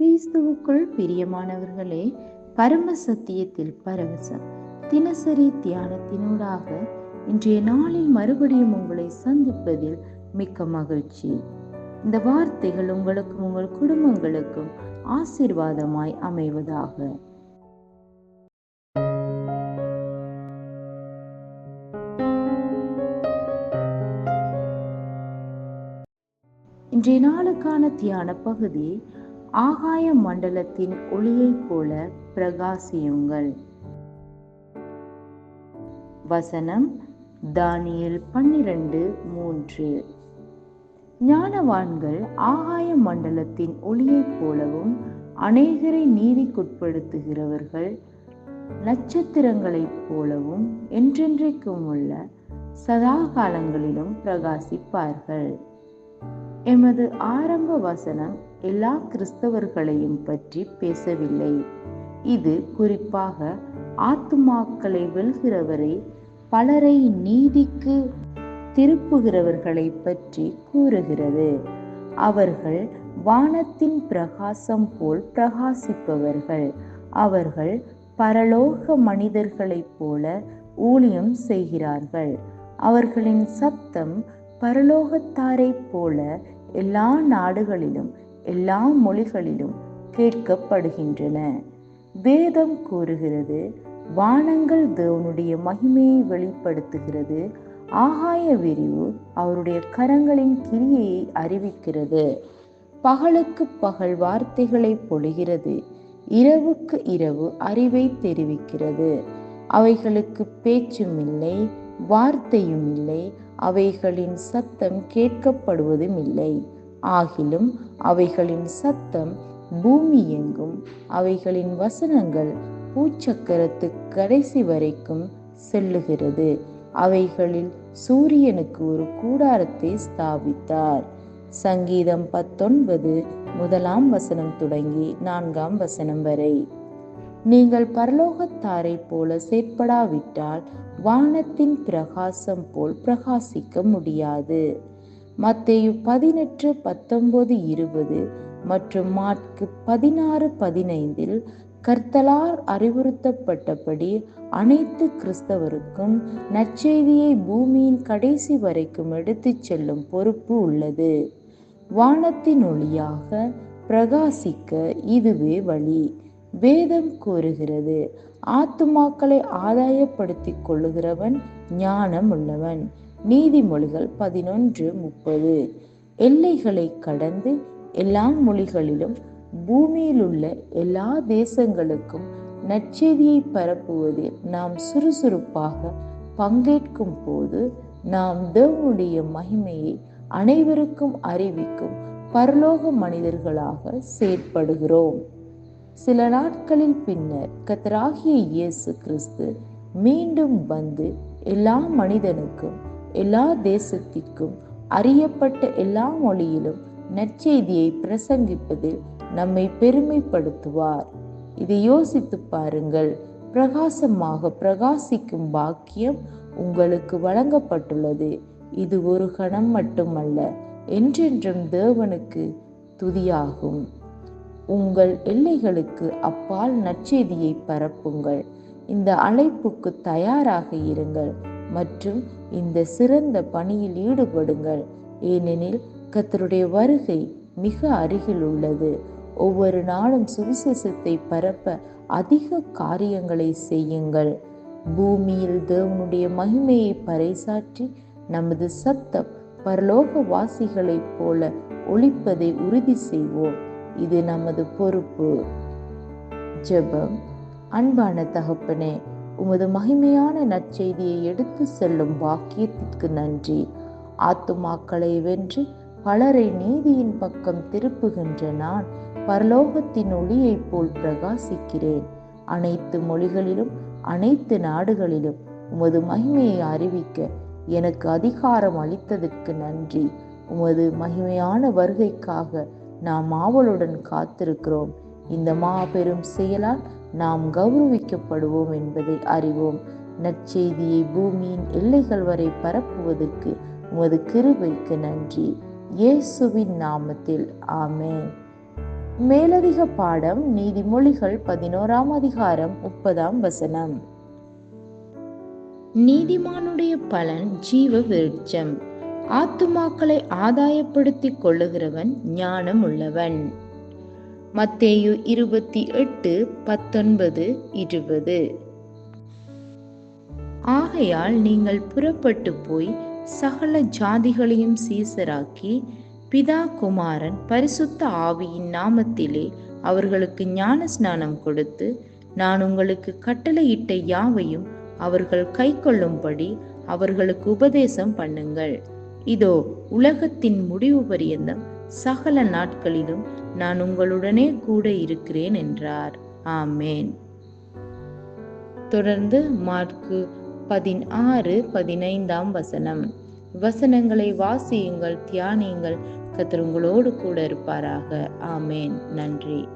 கிறிஸ்துவுக்குள் பிரியமானவர்களே பரம சத்தியத்தில் பரவசம். தினசரி தியானத்தினூடாக இன்றைய நாளில் மறுபடியும் உங்களை சந்திப்பதில் மிக்க மகிழ்ச்சி. இந்த வார்த்தைகள் உங்களுக்கும் உங்கள் குடும்பங்களுக்கும் ஆசீர்வாதமாய் அமைவதாக. இன்றைய நாளுக்கான தியான பகுதி ஆகாய மண்டலத்தின் ஒளியைப் போல பிரகாசியுங்கள். வசனம் தானியல் பன்னிரண்டு மூன்று. ஞானவான்கள் ஆகாய மண்டலத்தின் ஒளியைப் போலவும் அநேகரை நீதிக்குட்படுத்துகிறவர்கள் நட்சத்திரங்களைப் போலவும் என்றென்றைக்கும் உள்ள சதா காலங்களிலும் பிரகாசிப்பார்கள். எமது ஆரம்ப வசனம் எல்லா கிறிஸ்தவர்களையும் பற்றி பேசவில்லை. இது குறிப்பாக ஆத்துமாக்களை வெல்கிறவரை பலரை நீதிக்கு திருப்புகிறவர்களை பற்றி கூறுகிறது. அவர்கள் வானத்தின் பிரகாசம் போல் பிரகாசிப்பவர்கள். அவர்கள் பரலோக மனிதர்களைப் போல ஊழியம் செய்கிறார்கள். அவர்களின் சத்தம் பரலோகத்தாரைப் போல எல்லா நாடுகளிலும் எல்லா மொழிகளிலும் கேட்கப்படுகின்றன. வேதம் கூறுகிறது வானங்கள் தேவனுடைய மகிமையை வெளிப்படுத்துகிறது ஆகாய விரிவு அவருடைய கரங்களின் கிரியையை அறிவிக்கிறது. பகலுக்கு பகல் வார்த்தைகளை பொழிகிறது இரவுக்கு இரவு அறிவை தெரிவிக்கிறது. அவைகளுக்கு பேச்சும் இல்லை வார்த்தையும் இல்லை அவைகளின் சத்தம் கேட்கப்படுவதும் இல்லை. ஆகிலும் அவைகளின் சத்தம் பூமி எங்கும் அவைகளின் வசனங்கள் பூச்சக்கரத்து கடைசி வரைக்கும் செல்லுகிறது. அவைகளில் சூரியனுக்கு ஒரு கூடாரத்தை ஸ்தாபித்தார். சங்கீதம் பத்தொன்பது முதலாம் வசனம் தொடங்கி நான்காம் வசனம் வரை. நீங்கள் பரலோகத்தாரை போல செயற்படாவிட்டால் வானத்தின் பிரகாசம் போல் பிரகாசிக்க முடியாது. மத்தேயு பதினெட்டு பத்தொன்பது இருபது மற்றும் மாற்கு பதினாறு பதினைந்தில் கர்த்தலார் அறிவுறுத்தப்பட்டபடி அனைத்து கிறிஸ்தவருக்கும் நற்செய்தியை பூமியின் கடைசி வரைக்கும் எடுத்துச் செல்லும் பொறுப்பு உள்ளது. வானத்தின் ஒளியாக பிரகாசிக்க இதுவே வழி. வேதம் கூறுகிறது ஆத்துமாக்களை ஆதாயப்படுத்திக் கொள்ளுகிறவன் ஞானம் உள்ளவன் நீதிமொழிகள் பதினொன்று முப்பது. எல்லைகளை கடந்து எல்லா மொழிகளிலும் பூமியில் உள்ள எல்லா தேசங்களுக்கும் நற்செய்தியை பரப்புவதில் நாம் சுறுசுறுப்பாக பங்கேற்கும் போது நாம் தேவனுடைய மகிமையை அனைவருக்கும் அறிவிக்கும் பரலோக மனிதர்களாக செயற்படுகிறோம். சில நாட்களில் பின்னர் கத்தராகிய இயேசு கிறிஸ்து மீண்டும் வந்து எல்லா மனிதனுக்கும் எல்லா தேசத்திற்கும் அறியப்பட்ட எல்லா மொழியிலும் நற்செய்தியை பிரசங்கிப்பதில் நம்மை பெருமைப்படுத்துவார். இதை யோசித்து பாருங்கள். பிரகாசமாக பிரகாசிக்கும் பாக்கியம் உங்களுக்கு வழங்கப்பட்டுள்ளது. இது ஒரு கணம் மட்டுமல்ல என்றென்றும் தேவனுக்கு துதியாகும். உங்கள் எல்லைகளுக்கு அப்பால் நற்செய்தியை பரப்புங்கள். இந்த அழைப்புக்கு தயாராக இருங்கள். மற்றும் இந்த சிறந்த பணியில் ஈடுபடுங்கள். ஏனெனில் கத்தருடைய வருகை மிக அருகில் உள்ளது. ஒவ்வொரு நாளும் சுவிசேஷத்தை பரப்ப அதிக காரியங்களை செய்யுங்கள். பூமியில் தேவனுடைய மகிமையை பறைசாற்றி நமது சத்தம் பரலோக வாசிகளைப் போல ஒழிப்பதை உறுதி செய்வோம். இது நமது பொறுப்பு. ஜெபம். அன்பான தகப்பனே உமது மகிமையான நற்செய்தியை எடுத்து செல்லும் வாக்கியத்திற்கு நன்றி. ஆத்துமாக்களை வென்று பலரை நீதியின் பக்கம் திருப்புகின்ற நான் பரலோகத்தின் ஒளியைப் போல் பிரகாசிக்கிறேன். அனைத்து மொழிகளிலும் அனைத்து நாடுகளிலும் உமது மகிமையை அறிவிக்க எனக்கு அதிகாரம் அளித்ததற்கு நன்றி. உமது மகிமையான வருகைக்காக நாம் ஆவலுடன் காத்திருக்கிறோம். இந்த மாபெரும் செயலால் நாம் கௌரவிக்கப்படுவோம் என்பதை அறிவோம். நற்செய்தியை பூமியின் எல்லைகள் வரை பரப்புவதற்கு உமது கிருபைக்கு நன்றி. இயேசுவின் நாமத்தில். ஆமேன். மேலதிக பாடம் நீதிமொழிகள் பதினோராம் அதிகாரம் முப்பதாம் வசனம். நீதிமானுடைய பலன் ஜீவ விருட்சம். ஆத்துமாக்களை ஆதாயப்படுத்திக் கொள்ளுகிறவன் ஞானம் உள்ளவன் மத்தேயு இருபத்தி எட்டு பத்தொன்பது இருபது. ஆகையால் நீங்கள் புறப்பட்டு போய் சகல ஜாதிகளையும் சீசராக்கி பிதா குமாரன் பரிசுத்த ஆவியின் நாமத்திலே அவர்களுக்கு ஞான ஸ்நானம் கொடுத்து நான் உங்களுக்கு கட்டளையிட்ட யாவையும் அவர்கள் கை கொள்ளும்படி அவர்களுக்கு உபதேசம் பண்ணுங்கள். இதோ உலகத்தின் முடிவு பரியந்தம் சகல நாட்களிலும் நான் உங்களுடனே கூட இருக்கிறேன் என்றார். ஆமேன். தொடர்ந்து மார்க்கு பதினாறு பதினைந்தாம் வசனம். வசனங்களை வாசியுங்கள் தியானியுங்கள் கத்தர் உங்களோடு கூட இருப்பாராக. ஆமேன். நன்றி.